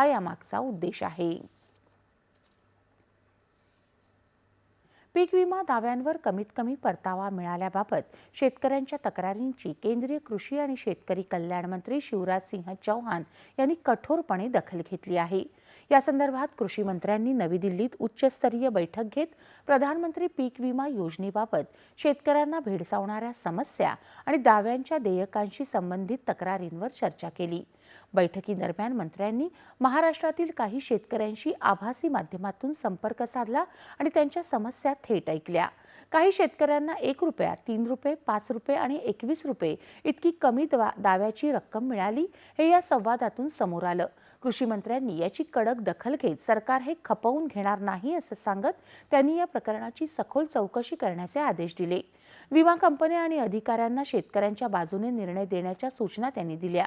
हा यामागचा उद्देश आहे. पीक विमा दाव्यांवर कमीत कमी परतावा मिळाल्याबाबत शेतकऱ्यांच्या तक्रारींची केंद्रीय कृषी आणि शेतकरी कल्याण मंत्री शिवराज सिंह चौहान यांनी कठोरपणे दखल घेतली आहे. या संदर्भात कृषी मंत्र्यांनी नवी दिल्लीत उच्चस्तरीय बैठक घेत प्रधानमंत्री पीक विमा योजनेबाबत शेतकऱ्यांना भेडसावणाऱ्या समस्या आणि दाव्यांच्या देयकांशी संबंधित तक्रारींवर चर्चा केली. बैठकीदरम्यान मंत्र्यांनी महाराष्ट्रातील काही शेतकऱ्यांशी आभासी माध्यमातून संपर्क साधला आणि त्यांच्या समस्या थेट ऐकल्या. काही शेतकऱ्यांना एक रुपया तीन रुपये पाच रुपये आणि एकवीस रुपये इतकी कमी दवा दाव्याची रक्कम मिळाली हे या संवादातून समोर आलं. कृषी मंत्र्यांनी याची कडक दखल घेत सरकार हे खपवून घेणार नाही असं सांगत त्यांनी या प्रकरणाची सखोल चौकशी करण्याचे आदेश दिले. विमा कंपन्या आणि अधिकाऱ्यांना शेतकऱ्यांच्या बाजूने निर्णय देण्याच्या सूचना त्यांनी दिल्या.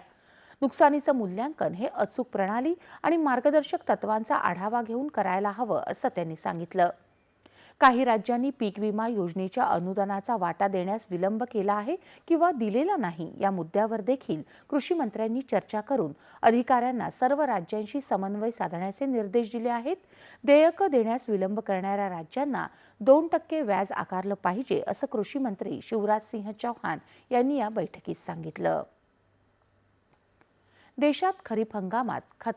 नुकसानीचं मूल्यांकन हे अचूक प्रणाली आणि मार्गदर्शक तत्वांचा आढावा घेऊन करायला हवं असं त्यांनी सांगितलं. काही राज्यांनी पीक विमा योजनेच्या अनुदानाचा वाटा देण्यास विलंब केला आहे किंवा दिलेला नाही या मुद्द्यावर देखील कृषी मंत्र्यांनी चर्चा करून अधिकाऱ्यांना सर्व राज्यांशी समन्वय साधण्याचे निर्देश दिले आहेत. देयकं देण्यास विलंब करणाऱ्या राज्यांना दोन टक्के व्याज आकारलं पाहिजे असं कृषी मंत्री शिवराज सिंह चौहान यांनी या बैठकीत सांगितलं. देशात खरीप हंगामात खत